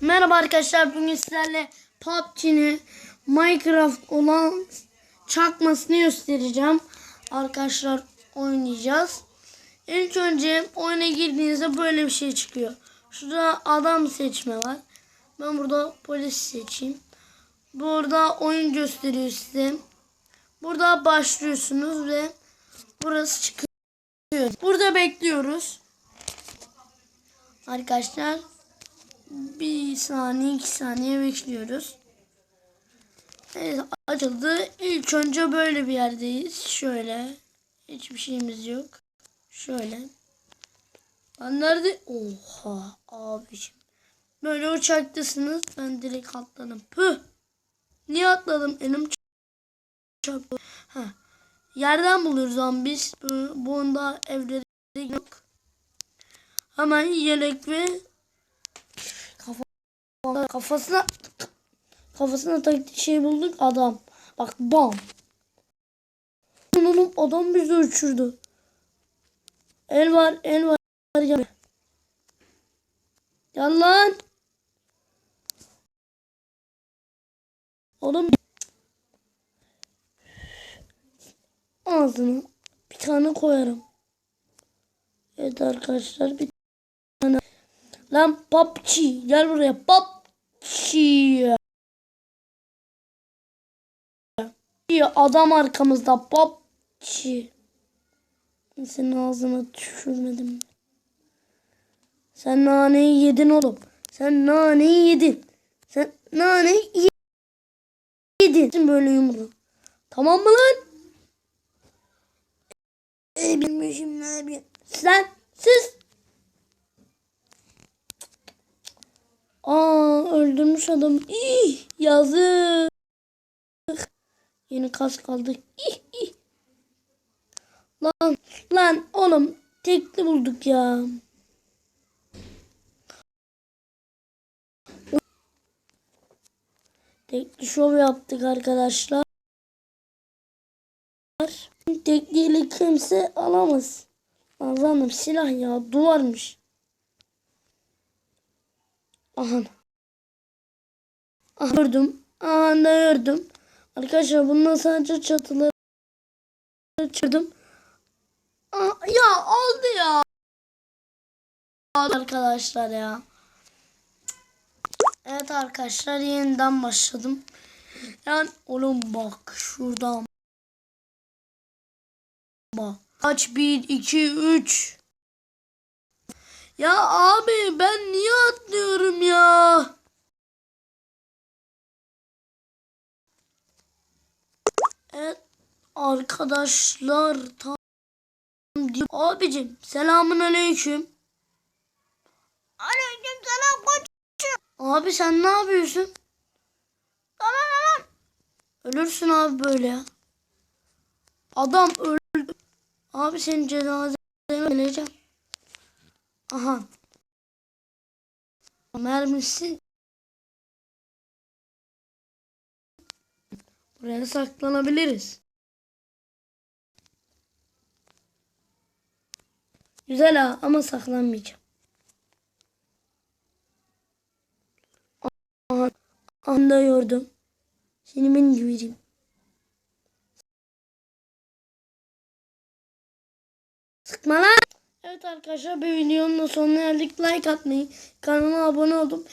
Merhaba arkadaşlar bugün sizlerle PUBG'nin Minecraft olan çakmasını göstereceğim. Arkadaşlar oynayacağız. İlk önce oyuna girdiğinizde böyle bir şey çıkıyor. Şurada adam seçme var. Ben burada polis seçeyim. Burada oyun gösteriyor size. Burada başlıyorsunuz ve burası çıkıyor. Burada bekliyoruz. Arkadaşlar bir saniye iki saniye bekliyoruz. Evet açıldı. İlk önce böyle bir yerdeyiz. Şöyle. Hiçbir şeyimiz yok. Şöyle. Ben nerede? Oha abiciğim. Böyle uçaktasınız. Ben direkt atladım. Püh. Niye atladım? Elim çarptı. Yerden buluyoruz ama biz. Bu, bunda evleri yok. Hemen yelek ve kafasına kafasına taktığı şey bulduk adam. Bak bam. Oğlum adam bizi uçurdu. El var el var. Gel, Gel lan. Oğlum ağzına bir tane koyarım. Evet arkadaşlar bir tane. Lan PUBG gel buraya PUBG. Adam arkamızda PUBG. Senin ağzına tükürmedim. Sen naneyi yedin oğlum. Sen naneyi yedin. Sen naneyi yedin. Böyle yumruğu. Tamam mı lan? Ey bilmişim ne. Sen siz. Öldürmüş adam. İh yazık. Yeni kas kaldı. İh ih. Lan lan oğlum tekli bulduk ya. Tekli şov yaptık arkadaşlar. Tekliyle kimse alamaz. Allah'ım silah ya duvarmış. Aha. Gördüm. Aha da gördüm. Arkadaşlar bundan sadece çatıları çırdım. Ya oldu ya. Arkadaşlar ya. Evet arkadaşlar yeniden başladım. Yani oğlum bak şuradan. Bak. Kaç bir iki üç. Ya abi ben niye atlıyorum ya? Evet arkadaşlar tam. Abicim selamun aleyküm. Aleyküm selam koç. Abi sen ne yapıyorsun? Lan lan. Ölürsün abi böyle ya. Adam öldü. Abi senin cenazene geleceğim. Aha. Mermisi. Buraya saklanabiliriz. Güzel ha ama saklanmayacağım. Aha, anda yordum. Seni ben güvereyim. Sıkma lan. Evet arkadaşlar bir videonun da sonuna geldik. Like atmayı, kanala abone olup